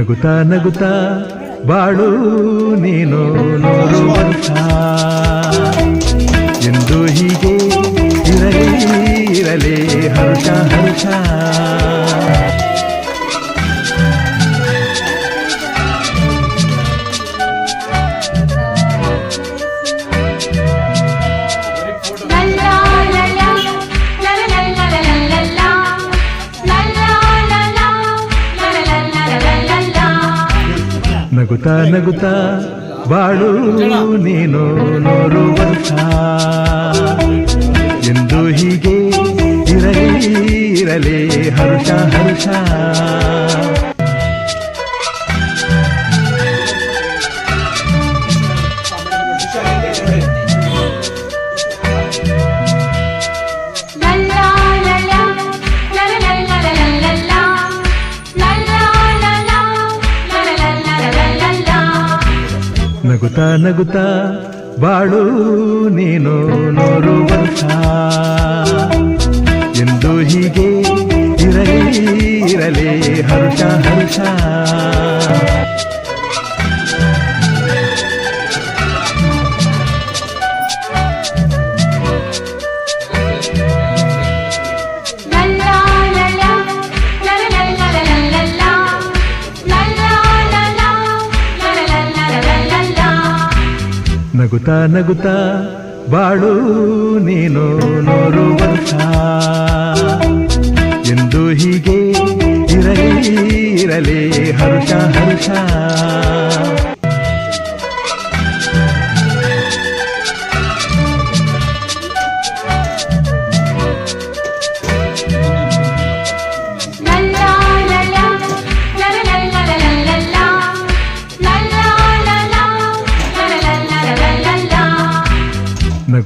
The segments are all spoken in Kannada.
ನಗುತ್ತಾ ನಗುತ್ತ ಬಾಳು ನೀನು ನೋಡುವಂತ. ಎಂದು ಹೀಗೆ ಇರಲಿ ಇರಲಿ ಹರ್ಷ ಹರ್ಷ. ನಗುತ್ತಾ ನಗುತ್ತ ಬಾಳು ನೀನು ನೋಡುವಂತ. ಎಂದು ಹೀಗೆ ಇರಲಿ ಇರಲಿ ಹರ್ಷ ಹರ್ಷ. ನಗುತ್ತಾ ನಗುತ್ತಾ ಬಾಳು ನೀನು ನೂರು ನಗುತ್ತಾ ನಗುತ್ತಾ ಬಾಳು ನೀನು ವರ್ಷ ಎಂದು ಹೀಗೆ ಇರಲಿ ಇರಲಿ ಹರ್ಷ ಹರ್ಷ.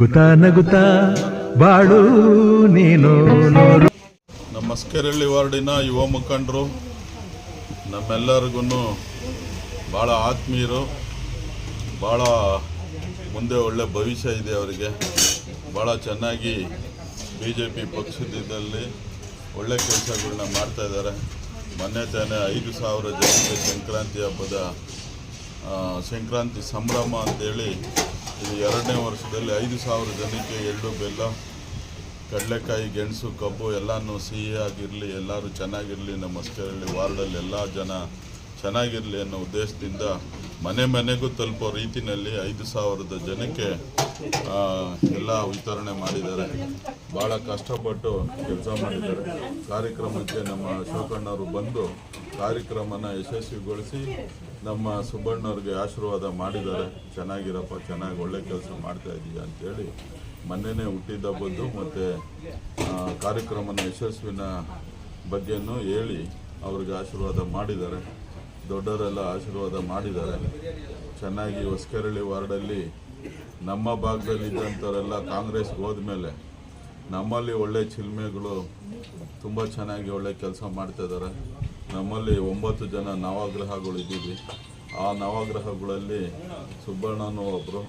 ನಗುತ್ತಾ ನಗುತ್ತಾ ಬಾಳು ನೀನು ನೋಡು. ನಮ್ಮ ವಾರ್ಡಿನ ಯುವ ಮುಖಂಡರು ನಮ್ಮೆಲ್ಲರಿಗೂ ಭಾಳ ಆತ್ಮೀಯರು, ಭಾಳ ಮುಂದೆ ಒಳ್ಳೆ ಭವಿಷ್ಯ ಇದೆ ಅವರಿಗೆ. ಭಾಳ ಚೆನ್ನಾಗಿ ಬಿ ಜೆ ಪಿ ಪಕ್ಷದಲ್ಲಿ ಒಳ್ಳೆ ಕೆಲಸಗಳನ್ನ ಮಾಡ್ತಾ ಇದ್ದಾರೆ. ಮೊನ್ನೆ ತಾನೇ ಐದು ಸಾವಿರ ಜನಕ್ಕೆ ಸಂಕ್ರಾಂತಿ ಹಬ್ಬದ ಸಂಕ್ರಾಂತಿ ಸಂಭ್ರಮ ಅಂತೇಳಿ ಇದು ಎರಡನೇ ವರ್ಷದಲ್ಲಿ ಐದು ಸಾವಿರ ಜನಕ್ಕೆ ಎಳ್ಳು ಬೆಲ್ಲ, ಕಡಲೆಕಾಯಿ, ಗೆಣಸು, ಕಬ್ಬು ಎಲ್ಲನೂ ಸಿಹಿಯಾಗಿರಲಿ ಎಲ್ಲರೂ ಚೆನ್ನಾಗಿರಲಿ ನಮ್ಮ ಮಸ್ಕರಳ್ಳಿ ವಾರ್ಡಲ್ಲಿ ಎಲ್ಲ ಜನ ಚೆನ್ನಾಗಿರಲಿ ಅನ್ನೋ ಉದ್ದೇಶದಿಂದ ಮನೆ ಮನೆಗೂ ತಲುಪೋ ರೀತಿಯಲ್ಲಿ ಐದು ಸಾವಿರದ ಜನಕ್ಕೆ ಎಲ್ಲ ವಿತರಣೆ ಮಾಡಿದ್ದಾರೆ. ಭಾಳ ಕಷ್ಟಪಟ್ಟು ಕೆಲಸ ಮಾಡಿದ್ದಾರೆ. ಕಾರ್ಯಕ್ರಮಕ್ಕೆ ನಮ್ಮ ಅಶೋಕಣ್ಣವರು ಬಂದು ಕಾರ್ಯಕ್ರಮನ ಯಶಸ್ವಿಗೊಳಿಸಿ ನಮ್ಮ ಸುಬ್ಬಣ್ಣವ್ರಿಗೆ ಆಶೀರ್ವಾದ ಮಾಡಿದ್ದಾರೆ. ಚೆನ್ನಾಗಿರಪ್ಪ, ಚೆನ್ನಾಗಿ ಒಳ್ಳೆ ಕೆಲಸ ಮಾಡ್ತಾ ಇದೀಯ ಅಂತೇಳಿ ಮೊನ್ನೆನೇ ಹುಟ್ಟಿದ ಬಂದು ಮತ್ತು ಕಾರ್ಯಕ್ರಮನ ಯಶಸ್ವಿನ ಬಗ್ಗೆನೂ ಹೇಳಿ ಅವ್ರಿಗೆ ಆಶೀರ್ವಾದ ಮಾಡಿದ್ದಾರೆ. ದೊಡ್ಡವರೆಲ್ಲ ಆಶೀರ್ವಾದ ಮಾಡಿದ್ದಾರೆ. ಚೆನ್ನಾಗಿ ಹೊಸಕೆರಳಿ ವಾರ್ಡಲ್ಲಿ ನಮ್ಮ ಭಾಗದಲ್ಲಿದ್ದಂಥವರೆಲ್ಲ ಕಾಂಗ್ರೆಸ್ಗೆ ಹೋದ್ಮೇಲೆ ನಮ್ಮಲ್ಲಿ ಒಳ್ಳೆ ಚಿಲ್ಮೆಗಳು ತುಂಬ ಚೆನ್ನಾಗಿ ಒಳ್ಳೆ ಕೆಲಸ ಮಾಡ್ತಾ ಇದ್ದಾರೆ. ನಮ್ಮಲ್ಲಿ ಒಂಬತ್ತು ಜನ ನವಗ್ರಹಗಳು ಇದ್ದೀವಿ. ಆ ನವಗ್ರಹಗಳಲ್ಲಿ ಸುಬ್ಬಣ್ಣನೂ ಒಬ್ಬರು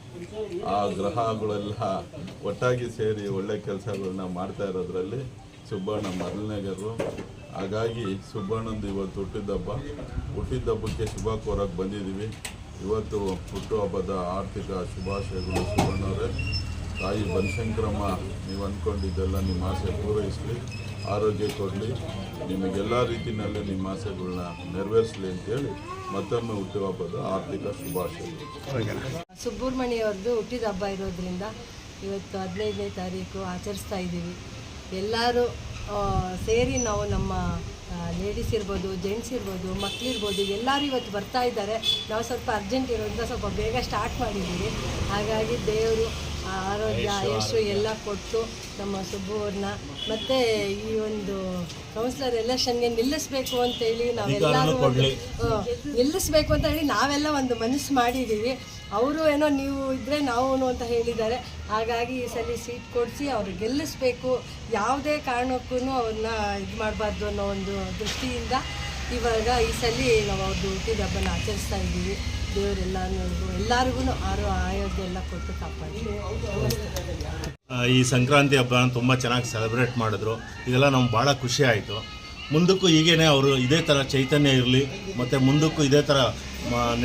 ಆ ಗ್ರಹಗಳೆಲ್ಲ ಒಟ್ಟಾಗಿ ಸೇರಿ ಒಳ್ಳೆ ಕೆಲಸಗಳನ್ನ ಮಾಡ್ತಾ ಇರೋದ್ರಲ್ಲಿ ಸುಬ್ಬಣ್ಣ ಮೊದಲನೇಗರು ಹಾಗಾಗಿ ಸುಬ್ಬಣ್ಣಂದು ಇವತ್ತು ಹುಟ್ಟಿದ್ದಬ್ಬ. ಹುಟ್ಟಿದ್ದಬ್ಬಕ್ಕೆ ಶುಭ ಕೋರಕ್ಕೆ ಬಂದಿದ್ದೀವಿ. ಇವತ್ತು ಹುಟ್ಟುಹಬ್ಬದ ಆರ್ಥಿಕ ಶುಭಾಶಯಗಳು ಸುಬ್ಬಣ್ಣವರೇ. ತಾಯಿ ಬನಶಂಕರಮ್ಮ, ನೀವು ಅಂದ್ಕೊಂಡಿದ್ದೆಲ್ಲ ನಿಮ್ಮ ಆಸೆ ಪೂರೈಸಲಿ, ಆರೋಗ್ಯ ಕೊಡಲಿ. ನಿಮಗೆಲ್ಲ ರೀತಿಯಲ್ಲಿ ನಿಮ್ಮ ಆಸೆಗಳನ್ನ ನೆರವೇರಿಸಲಿ ಅಂತೇಳಿ ಮತ್ತೊಮ್ಮೆ ಹುಟ್ಟುಹಬ್ಬದ ಆರ್ಥಿಕ ಶುಭಾಶಯಗಳು. ಸುಬ್ರಹ್ಮಣ್ಯ ಹುಟ್ಟಿದ ಹಬ್ಬ ಇರೋದ್ರಿಂದ ಇವತ್ತು ಹದಿನೈದನೇ ತಾರೀಕು ಆಚರಿಸ್ತಾ ಇದ್ದೀವಿ. ಎಲ್ಲರೂ ಸೇರಿ ನಾವು ನಮ್ಮ ಲೇಡೀಸ್ ಇರ್ಬೋದು ಜೆಂಟ್ಸ್ ಇರ್ಬೋದು ಮಕ್ಕಳಿರ್ಬೋದು ಎಲ್ಲರೂ ಇವತ್ತು ಬರ್ತಾ ಇದ್ದಾರೆ. ನಾವು ಸ್ವಲ್ಪ ಅರ್ಜೆಂಟ್ ಇರೋದ್ರಿಂದ ಸ್ವಲ್ಪ ಬೇಗ ಸ್ಟಾರ್ಟ್ ಮಾಡಿದ್ದೀವಿ. ಹಾಗಾಗಿ ದೇವರು ಆರೋಗ್ಯ ಆಯುಷು ಎಲ್ಲ ಕೊಟ್ಟು ನಮ್ಮ ಸುಬ್ಬು ಮತ್ತೆ ಈ ಒಂದು ಕೌನ್ಸಿಲರ್ ಎಲೆಕ್ಷನ್ಗೆ ನಿಲ್ಲಿಸ್ಬೇಕು ಅಂತೇಳಿ ನಾವೆಲ್ಲರೂ ನಿಲ್ಲಿಸ್ಬೇಕು ಅಂತ ಹೇಳಿ ನಾವೆಲ್ಲ ಒಂದು ಮನಸ್ಸು ಮಾಡಿದ್ದೀವಿ. ಅವರು ಏನೋ ನೀವು ಇದ್ದರೆ ನಾವು ಅಂತ ಹೇಳಿದ್ದಾರೆ. ಹಾಗಾಗಿ ಈ ಸಲ ಸೀಟ್ ಕೊಡಿಸಿ ಅವ್ರು ಗೆಲ್ಲಿಸ್ಬೇಕು. ಯಾವುದೇ ಕಾರಣಕ್ಕೂ ಅವ್ರನ್ನ ಇದು ಮಾಡಬಾರ್ದು ಅನ್ನೋ ಒಂದು ದೃಷ್ಟಿಯಿಂದ ಇವಾಗ ಈ ಸಲ ನಾವು ಅವ್ರದ್ದು ಹುಟ್ಟಿದ ಹಬ್ಬನ ಆಚರಿಸ್ತಾ ಇದ್ದೀವಿ. ದೇವರೆಲ್ಲರಿಗೂ ಎಲ್ಲರಿಗೂ ಆರೋ ಎಲ್ಲ ಕೊಟ್ಟು ಕಾಪಾಡಿ. ಈ ಸಂಕ್ರಾಂತಿ ಹಬ್ಬನ ತುಂಬ ಚೆನ್ನಾಗಿ ಸೆಲೆಬ್ರೇಟ್ ಮಾಡಿದ್ರು. ಇದೆಲ್ಲ ನಮ್ಗೆ ಭಾಳ ಖುಷಿ ಆಯಿತು. ಮುಂದಕ್ಕೂ ಹೀಗೇನೆ ಅವರು ಇದೇ ಥರ ಚೈತನ್ಯ ಇರಲಿ ಮತ್ತು ಮುಂದಕ್ಕೂ ಇದೇ ಥರ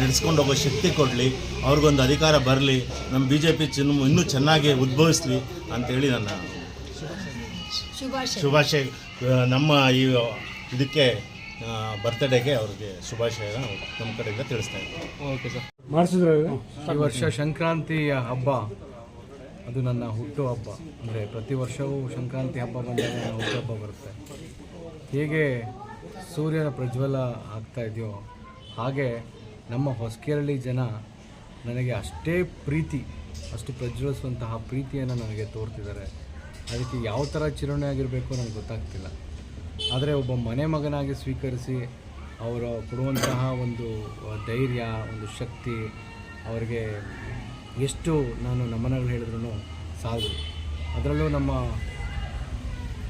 ನಡೆಸ್ಕೊಂಡು ಹೋಗೋ ಶಕ್ತಿ ಕೊಡಲಿ ಅವ್ರಿಗೊಂದು ಅಧಿಕಾರ ಬರಲಿ ನಮ್ಮ ಬಿ ಜೆ ಪಿ ಚಿನ್ನ ಇನ್ನೂ ಚೆನ್ನಾಗಿ ಉದ್ಭವಿಸಲಿ ಅಂತೇಳಿ ನನ್ನ ಶುಭಾಶಯ. ಶುಭಾಶಯ. ನಮ್ಮ ಈ ಇದಕ್ಕೆ ಬರ್ತ್ಡೇಗೆ ಅವ್ರಿಗೆ ಶುಭಾಶಯ ನಮ್ಮ ಕಡೆಯಿಂದ ತಿಳಿಸ್ತಾ ಇದ್ದೀನಿ ಈ ವರ್ಷ ಸಂಕ್ರಾಂತಿಯ ಹಬ್ಬ ಅದು ನನ್ನ ಹುಟ್ಟು ಹಬ್ಬ. ಅಂದರೆ ಪ್ರತಿ ವರ್ಷವೂ ಸಂಕ್ರಾಂತಿ ಹಬ್ಬ ಬಂದಾಗ ನನ್ನ ಹುಟ್ಟುಹಬ್ಬ ಬರುತ್ತೆ. ಹೇಗೆ ಸೂರ್ಯನ ಪ್ರಜ್ವಲ ಆಗ್ತಾ ಇದೆಯೋ ಹಾಗೆ ನಮ್ಮ ಹೊಸಕೇರಳಿ ಜನ ನನಗೆ ಅಷ್ಟೇ ಪ್ರೀತಿ ಅಷ್ಟು ಪ್ರಜ್ವಲಿಸುವಂತಹ ಪ್ರೀತಿಯನ್ನು ನನಗೆ ತೋರ್ತಿದ್ದಾರೆ. ಅದಕ್ಕೆ ಯಾವ ಥರ ಚಿರಣೆ ಆಗಿರಬೇಕು ನನಗೆ ಗೊತ್ತಾಗ್ತಿಲ್ಲ. ಆದರೆ ಒಬ್ಬ ಮನೆ ಮಗನಾಗಿ ಸ್ವೀಕರಿಸಿ ಅವರು ಕೊಡುವಂತಹ ಒಂದು ಧೈರ್ಯ, ಒಂದು ಶಕ್ತಿ ಅವರಿಗೆ ಎಷ್ಟು ನಾನು ನಮನಗಳು ಹೇಳಿದ್ರು ಸಾಲದು ಅದರಲ್ಲೂ ನಮ್ಮ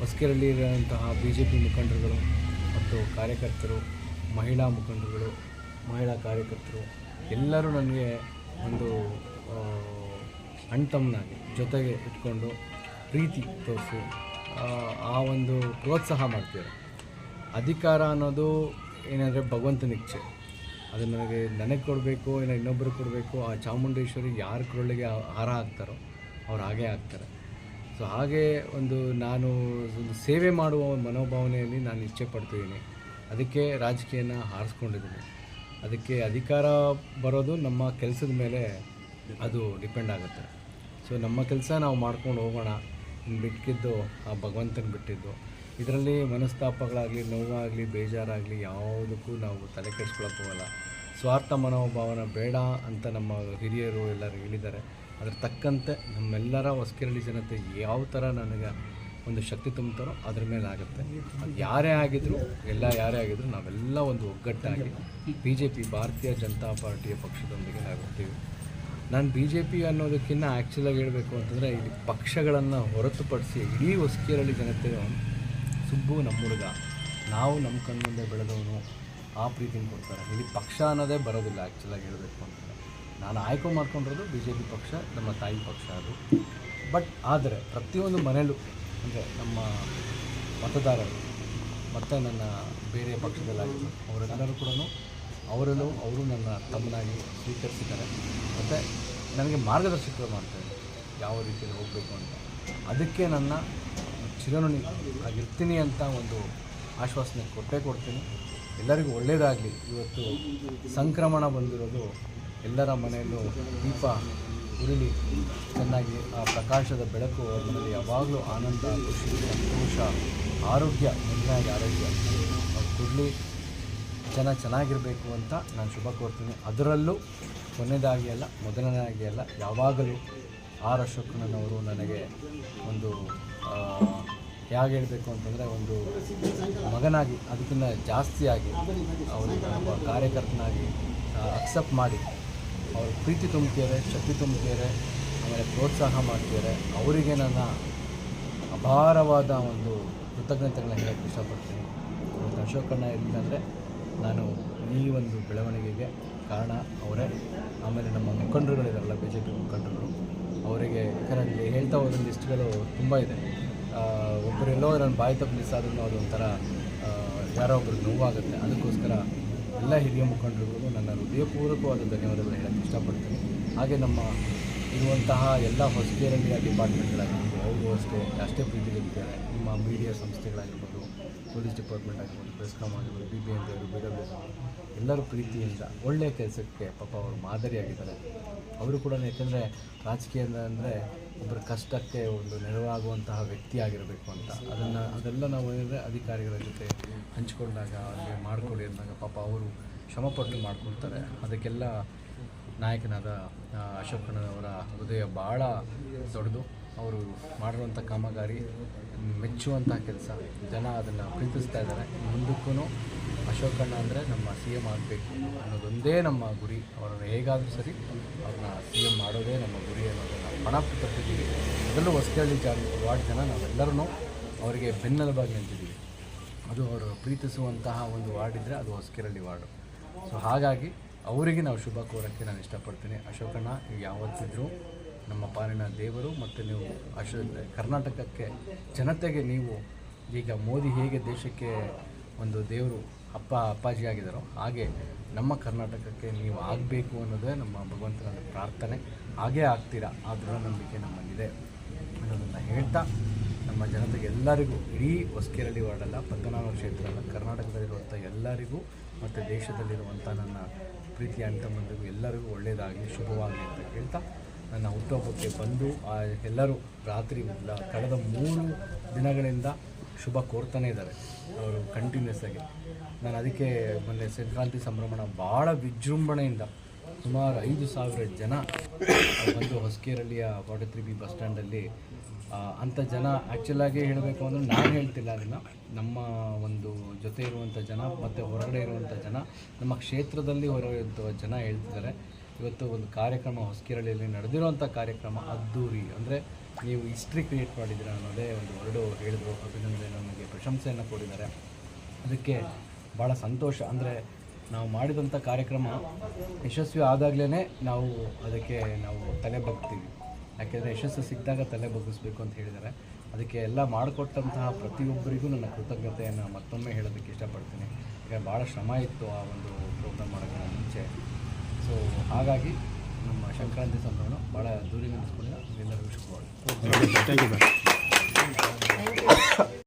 ಹೊಸಕೆರೆಯಲ್ಲಿ ಇರುವಂತಹ ಬಿ ಜೆ ಪಿ ಮುಖಂಡರುಗಳು ಮತ್ತು ಕಾರ್ಯಕರ್ತರು, ಮಹಿಳಾ ಮುಖಂಡರುಗಳು, ಮಹಿಳಾ ಕಾರ್ಯಕರ್ತರು ಎಲ್ಲರೂ ನನಗೆ ಒಂದು ಅಣ್ತಮ್ಮನಾಗಿ ಜೊತೆಗೆ ಇಟ್ಕೊಂಡು ಪ್ರೀತಿ ತೋರಿಸಿ ಆ, ಒಂದು ಪ್ರೋತ್ಸಾಹ ಮಾಡ್ತಾರೆ? ಅಧಿಕಾರ ಅನ್ನೋದು ಏನಂದರೆ ಭಗವಂತನ ಇಚ್ಛೆ ಅದು ನನಗೆ ನನಗೆ ಕೊಡಬೇಕು ಇಲ್ಲ ಇನ್ನೊಬ್ಬರು ಕೊಡಬೇಕು ಆ ಚಾಮುಂಡೇಶ್ವರಿ ಯಾರ ಕೊರಳಿಗೆ ಹಾರ ಹಾಕ್ತಾರೋ ಅವ್ರು ಹಾಗೆ ಆಗ್ತಾರೆ ಸೊ ಹಾಗೆ ಒಂದು ನಾನು ಒಂದು ಸೇವೆ ಮಾಡುವ ಮನೋಭಾವನೆಯಲ್ಲಿ ನಾನು ಇಚ್ಛೆ ಪಡ್ತಿದ್ದೀನಿ ಅದಕ್ಕೆ ರಾಜಕೀಯನ ಹಾರಿಸ್ಕೊಂಡಿದ್ದೀನಿ ಅದಕ್ಕೆ ಅಧಿಕಾರ ಬರೋದು ನಮ್ಮ ಕೆಲಸದ ಮೇಲೆ ಅದು ಡಿಪೆಂಡ್ ಆಗುತ್ತೆ. ಸೊ ನಮ್ಮ ಕೆಲಸ ನಾವು ಮಾಡ್ಕೊಂಡು ಹೋಗೋಣ ಬಿಟ್ಟಿದ್ದು, ಆ ಭಗವಂತನ ಬಿಟ್ಟಿದ್ದು. ಇದರಲ್ಲಿ ಮನಸ್ತಾಪಗಳಾಗಲಿ, ನೋವಾಗಲಿ, ಬೇಜಾರಾಗಲಿ ಯಾವುದಕ್ಕೂ ನಾವು ತಲೆ ಕೆಡಿಸ್ಕೊಳಕ್ಕೆ ಹೋಗಲ್ಲ ಸ್ವಾರ್ಥ ಮನೋಭಾವನ ಬೇಡ ಅಂತ ನಮ್ಮ ಹಿರಿಯರು ಎಲ್ಲರೂ ಹೇಳಿದ್ದಾರೆ. ಅದ್ರ ತಕ್ಕಂತೆ ನಮ್ಮೆಲ್ಲರ ಹೊಸಕಿರಳಿ ಜನತೆ ಯಾವ ಥರ ನನಗೆ ಒಂದು ಶಕ್ತಿ ತುಂಬುತ್ತಾರೋ ಅದ್ರ ಮೇಲೆ ಆಗುತ್ತೆ. ಅದು ಯಾರೇ ಆಗಿದ್ರು, ಎಲ್ಲ ಯಾರೇ ಆಗಿದ್ರು ನಾವೆಲ್ಲ ಒಂದು ಒಗ್ಗಟ್ಟಾಗಿ ಬಿ ಜೆ ಪಿ ಭಾರತೀಯ ಜನತಾ ಪಾರ್ಟಿಯ ಪಕ್ಷದೊಂದಿಗೆ ನಾವಿರ್ತೀವಿ. ನಾನು ಬಿ ಜೆ ಪಿ ಅನ್ನೋದಕ್ಕಿಂತ ಆ್ಯಕ್ಚುಲಾಗಿ ಹೇಳಬೇಕು ಅಂತಂದರೆ ಇಲ್ಲಿ ಪಕ್ಷಗಳನ್ನು ಹೊರತುಪಡಿಸಿ ಇಡೀ ಹೊಸಕೇರಳಿ ಜನತೆ ಸುಬ್ಬು ನಮ್ಮ ಹುಡುಗ ನಾವು ನಮ್ಮ ಕಣ್ಮುಂದೆ ಬೆಳೆದವನು ಆ ಪ್ರೀತಿನ ಕೊಡ್ತಾರೆ. ಇಲ್ಲಿ ಪಕ್ಷ ಅನ್ನೋದೇ ಬರೋದಿಲ್ಲ ಆ್ಯಕ್ಚುಲಾಗಿ ಹೇಳಬೇಕು ಅಂತ ನಾನು ಆಯ್ಕೆ ಮಾಡ್ಕೊಂಡಿರೋದು ಬಿ ಜೆ ಪಿ ಪಕ್ಷ, ನಮ್ಮ ತಾಯಿ ಪಕ್ಷ ಅದು. ಬಟ್ ಆದರೆ ಪ್ರತಿಯೊಂದು ಮನೆಯಲ್ಲೂ ಅಂದರೆ ನಮ್ಮ ಮತದಾರರು ಮತ್ತು ನನ್ನ ಬೇರೆ ಪಕ್ಷದಲ್ಲಾಗಿರ್ಬೋದು, ಅವರೆಲ್ಲರೂ ಕೂಡ ಅವರಲ್ಲೂ ಅವರು ನನ್ನ ತಮ್ಮನಾಗಿ ಸ್ವೀಕರಿಸಿದ್ದಾರೆ. ಮತ್ತು ನನಗೆ ಮಾರ್ಗದರ್ಶಕರು ಮಾಡ್ತಾರೆ ಯಾವ ರೀತಿಯಲ್ಲಿ ಹೋಗಬೇಕು ಅಂತ. ಅದಕ್ಕೆ ನನ್ನ ಚಿರಋಣಿ ಆಗಿರ್ತೀನಿ ಅಂತ ಒಂದು ಆಶ್ವಾಸನೆ ಕೊಟ್ಟೇ ಕೊಡ್ತೀನಿ. ಎಲ್ಲರಿಗೂ ಒಳ್ಳೆಯದಾಗಲಿ ಇವತ್ತು ಸಂಕ್ರಮಣ ಬಂದಿರೋದು ಎಲ್ಲರ ಮನೆಯಲ್ಲೂ ದೀಪ ಉರಿಲಿ ಚೆನ್ನಾಗಿ ಆ ಪ್ರಕಾಶದ ಬೆಳಕು ಅವರಲ್ಲಿ ಯಾವಾಗಲೂ ಆನಂದ, ಖುಷಿ, ಸಂತೋಷ, ಆರೋಗ್ಯ ಮೊದಲಾಗಿ ಆರೋಗ್ಯ. ಕೊಡಲಿ ಜನ ಚೆನ್ನಾಗಿರಬೇಕು ಅಂತ ನಾನು ಶುಭ ಕೋರ್ತೀನಿ. ಅದರಲ್ಲೂ ಕೊನೆಯದಾಗಿ ಅಲ್ಲ, ಮೊದಲನೇದಾಗಿ ಅಲ್ಲ, ಯಾವಾಗಲೂ ಆರ್ ಅಶೋಕನವರು ನನಗೆ ಒಂದು ಹೇಗೆ ಹೇಳಬೇಕು ಅಂತಂದರೆ ಒಂದು ಮಗನಾಗಿ ಅದಕ್ಕಿಂತ ಜಾಸ್ತಿಯಾಗಿ ಅವರಿಗೆ ಒಬ್ಬ ಕಾರ್ಯಕರ್ತನಾಗಿ ಅಕ್ಸೆಪ್ಟ್ ಮಾಡಿ ಅವ್ರ ಪ್ರೀತಿ ತುಂಬ್ತೀರೆ ಶಕ್ತಿ ತುಂಬ್ತಿದ್ದಾರೆ, ಆಮೇಲೆ ಪ್ರೋತ್ಸಾಹ ಮಾಡ್ತಿದ್ದಾರೆ. ಅವರಿಗೆ ನನ್ನ ಅಪಾರವಾದ ಒಂದು ಕೃತಜ್ಞತೆಗಳನ್ನ ಹೇಳಕ್ಕೆ ಇಷ್ಟಪಡ್ತೀನಿ. ಅಶೋಕಣ್ಣ ಇರಲಿಲ್ಲಂದರೆ ನಾನು ಈ ಒಂದು ಬೆಳವಣಿಗೆಗೆ ಕಾರಣ ಅವರೇ. ಆಮೇಲೆ ನಮ್ಮ ಮುಖಂಡರುಗಳಿದಾರಲ್ಲ ಬಿ ಜೆ ಪಿ ಮುಖಂಡರು. ಅವರಿಗೆ ಯಾಕಂದರೆ ಹೇಳ್ತಾ ಹೋದ ಲಿಸ್ಟ್ಗಳು ತುಂಬ ಇದೆ. ಒಬ್ಬರೆಲ್ಲೋ ನನ್ನ ಬಾಯಿ ತಪ್ಪು ಮಿಸ್ ಆದ್ರೂ ಅದೊಂಥರ ಯಾರೋ ಒಬ್ಬರು ನೋವಾಗುತ್ತೆ. ಅದಕ್ಕೋಸ್ಕರ ಎಲ್ಲ ಹಿರಿಯ ಮುಖಂಡರುಗಳು ನನ್ನ ಹೃದಯಪೂರ್ವಕವಾದ ಧನ್ಯವಾದಗಳು ಹೇಳಕ್ಕೆ ಇಷ್ಟಪಡ್ತೀನಿ. ಹಾಗೆ ನಮ್ಮ ಇರುವಂತಹ ಎಲ್ಲ ಹೊಸಕೇರಳಿಯ ಡಿಪಾರ್ಟ್ಮೆಂಟ್ಗಳಾಗಿರ್ಬೋದು ಅವರು ಅಷ್ಟೇ ಅಷ್ಟೇ ಪ್ರೀತಿಗಳಿದ್ದಾರೆ ನಿಮ್ಮ ಮೀಡಿಯಾ ಸಂಸ್ಥೆಗಳಾಗಿರ್ಬೋದು ಪೊಲೀಸ್ ಡಿಪಾರ್ಟ್ಮೆಂಟ್ ಆಗಿರ್ಬೋದು ಬೆಸ್ಕಾಮ್ ಆಗಿರ್ಬೋದು ಬಿ ಬಿ ಎಂ ಅವರು ಬಿ ಡಬ್ಲ್ಯೂ ಎಲ್ಲರೂ ಪ್ರೀತಿಯಿಂದ ಒಳ್ಳೆಯ ಕೆಲಸಕ್ಕೆ ಪಾಪ ಅವರು ಮಾದರಿಯಾಗಿದ್ದಾರೆ. ಅವರು ಕೂಡ ಯಾಕೆಂದರೆ ರಾಜಕೀಯ ಅಂದರೆ ಒಬ್ಬರ ಕಷ್ಟಕ್ಕೆ ಒಂದು ನೆರವಾಗುವಂತಹ ವ್ಯಕ್ತಿ ಆಗಿರಬೇಕು ಅಂತ. ಅದನ್ನು, ಅದೆಲ್ಲ ನಾವು ಏನಂದರೆ ಅಧಿಕಾರಿಗಳ ಜೊತೆ ಹಂಚಿಕೊಂಡಾಗ ಅವ್ರಿಗೆ ಮಾಡಿಕೊಡಿ ಅಂದಾಗ ಪಾಪ ಅವರು ಶ್ರಮಪಟ್ಟು ಮಾಡ್ಕೊಳ್ತಾರೆ. ಅದಕ್ಕೆಲ್ಲ ನಾಯಕನಾದ ಅಶೋಕ್ ಅಶೋಕಣ್ಣನವರ ಹೃದಯ ಭಾಳ ದೊಡ್ಡದು. ಅವರು ಮಾಡಿರುವಂಥ ಕಾಮಗಾರಿ ಮೆಚ್ಚುವಂಥ ಕೆಲಸ. ಜನ ಅದನ್ನು ಪ್ರೀತಿಸ್ತಾ ಇದ್ದಾರೆ. ಮುಂದಕ್ಕೂ ಅಶೋಕಣ್ಣ ಅಂದರೆ ನಮ್ಮ ಸಿ ಎಂ ಆಗಬೇಕು ಅನ್ನೋದೊಂದೇ ನಮ್ಮ ಗುರಿ. ಅವರನ್ನು ಹೇಗಾದರೂ ಸರಿ ಅವ್ರನ್ನ ಸಿ ಎಂ ಮಾಡೋದೇ ನಮ್ಮ ಗುರಿ ಅನ್ನೋದನ್ನು ಪಣ ಪಟ್ಟಿದ್ದೀವಿ ಅದರಲ್ಲೂ ಹೊಸಕಳ್ಳಿ ಜಾಗ ವಾರ್ಡ್ ಜನ ನಾವೆಲ್ಲರೂ ಅವರಿಗೆ ಬೆನ್ನೆಲುಬಾಗಿ ನಿಂತಿದ್ದೀವಿ. ಅದು ಅವರು ಪ್ರೀತಿಸುವಂತಹ ಒಂದು ವಾರ್ಡ್ ಇದ್ದರೆ ಅದು ಹೊಸಕೆರಳ್ಳಿ ವಾರ್ಡು. ಸೊ ಹಾಗಾಗಿ ಅವರಿಗೆ ನಾವು ಶುಭ ಕೋರಕ್ಕೆ ನಾನು ಇಷ್ಟಪಡ್ತೀನಿ. ಅಶೋಕಣ್ಣ, ನೀವು ಯಾವತ್ತಿದ್ರೂ ನಮ್ಮ ಪಾಲಿನ ದೇವರು ಮತ್ತು ನೀವು ಅಶ, ಕರ್ನಾಟಕಕ್ಕೆ, ಜನತೆಗೆ ನೀವು ಈಗ ಮೋದಿ ಹೇಗೆ ದೇಶಕ್ಕೆ ಒಂದು ದೇವರು ಅಪ್ಪ, ಅಪ್ಪಾಜಿ ಆಗಿದ್ದಾರೋ ಹಾಗೆ ನಮ್ಮ ಕರ್ನಾಟಕಕ್ಕೆ ನೀವು ಆಗಬೇಕು ಅನ್ನೋದೇ ನಮ್ಮ ಭಗವಂತನ ಪ್ರಾರ್ಥನೆ. ಹಾಗೇ ಆಗ್ತೀರಾ ಆ ದೃಢ ನಂಬಿಕೆ ನಮ್ಮಲ್ಲಿದೆ ಅನ್ನೋದನ್ನು ಹೇಳ್ತಾ ನಮ್ಮ ಜನತೆಗೆ ಎಲ್ಲರಿಗೂ ಇಡೀ ಹೊಸ್ಕೇರಳ್ಳಿ ವಾರ್ಡಲ್ಲ ಪದ್ಮನಾಭ ಕ್ಷೇತ್ರ ಕರ್ನಾಟಕದಲ್ಲಿರುವಂಥ ಎಲ್ಲರಿಗೂ ಮತ್ತು ದೇಶದಲ್ಲಿರುವಂಥ ನನ್ನ ಪ್ರೀತಿಯ ಅಣ್ಣ ಎಲ್ಲರಿಗೂ ಒಳ್ಳೆಯದಾಗಲಿ ಶುಭವಾಗಲಿ ಅಂತ ಹೇಳ್ತಾ ನನ್ನ ಹುಟ್ಟುಹಬ್ಬಕ್ಕೆ ಬಂದು ಎಲ್ಲರೂ ರಾತ್ರಿ ಕಳೆದ ಮೂರು ದಿನಗಳಿಂದ ಶುಭ ಕೋರ್ತಾನೆ ಇದ್ದಾರೆ. ಅವರು ಕಂಟಿನ್ಯೂಸ್ ಆಗಿ. ನಾನು ಅದಕ್ಕೆ ಮೊನ್ನೆ ಸಂಕ್ರಾಂತಿ ಸಂಭ್ರಮಣ ಭಾಳ ವಿಜೃಂಭಣೆಯಿಂದ ಸುಮಾರು ಐದು ಸಾವಿರ ಜನ ಬಂದು ಹೊಸಕೇರಳ್ಳಿಯ ಫಾರ್ಟಿ ತ್ರೀ ಬಿ ಬಸ್ ಸ್ಟ್ಯಾಂಡಲ್ಲಿ ಅಂಥ ಜನ ಆ್ಯಕ್ಚುಲಾಗಿ ಹೇಳಬೇಕು ಅಂದರೆ ನಾನು ಹೇಳ್ತಿಲ್ಲ ಅದನ್ನು. ನಮ್ಮ ಒಂದು ಜೊತೆ ಇರುವಂಥ ಜನ ಮತ್ತು ಹೊರಗಡೆ ಇರುವಂಥ ಜನ, ನಮ್ಮ ಕ್ಷೇತ್ರದಲ್ಲಿ ಹೊರಗೆ ಇರುವ ಜನ ಹೇಳ್ತಿದ್ದಾರೆ. ಇವತ್ತು ಒಂದು ಕಾರ್ಯಕ್ರಮ ಹೊಸಕಿರಳಿಯಲ್ಲಿ ನಡೆದಿರುವಂಥ ಕಾರ್ಯಕ್ರಮ ಅದ್ದೂರಿ. ಅಂದರೆ ನೀವು ಹಿಸ್ಟ್ರಿ ಕ್ರಿಯೇಟ್ ಮಾಡಿದ್ದೀರ ಅನ್ನೋದೇ ಒಂದು ಹೊರಡು ಹೇಳಿದ್ರು. ಅಭಿನಂದನೆ ನಮಗೆ, ಪ್ರಶಂಸೆಯನ್ನು ಕೊಡಿದ್ದಾರೆ ಅದಕ್ಕೆ ಭಾಳ ಸಂತೋಷ. ಅಂದರೆ ನಾವು ಮಾಡಿದಂಥ ಕಾರ್ಯಕ್ರಮ ಯಶಸ್ವಿ ಆದಾಗಲೇ ನಾವು ಅದಕ್ಕೆ ನಾವು ತಲೆ ಬಗ್ತೀವಿ. ಯಾಕೆಂದರೆ ಯಶಸ್ಸು ಸಿಕ್ಕಿದಾಗ ತಲೆ ಬಗ್ಗಿಸ್ಬೇಕು ಅಂತ ಹೇಳಿದ್ದಾರೆ. ಅದಕ್ಕೆ ಎಲ್ಲ ಮಾಡಿಕೊಟ್ಟಂತಹ ಪ್ರತಿಯೊಬ್ಬರಿಗೂ ನನ್ನ ಕೃತಜ್ಞತೆಯನ್ನು ಮತ್ತೊಮ್ಮೆ ಹೇಳೋದಕ್ಕೆ ಇಷ್ಟಪಡ್ತೀನಿ. ಯಾಕಂದರೆ ಭಾಳ ಶ್ರಮ ಇತ್ತು ಆ ಒಂದು ಪ್ರೋಗ್ರಾಮ್ ಮಾಡೋಕ್ಕೆ ಮುಂಚೆ. ಸೊ ಹಾಗಾಗಿ ನಮ್ಮ ಸಂಕ್ರಾಂತಿ ಸಂಭ್ರಮ ಭಾಳ ದೂರಿನ ನಡೆಸ್ಕೊಂಡು ಎಲ್ಲರಿಗೂ ಶುಭವಾಗಲಿ.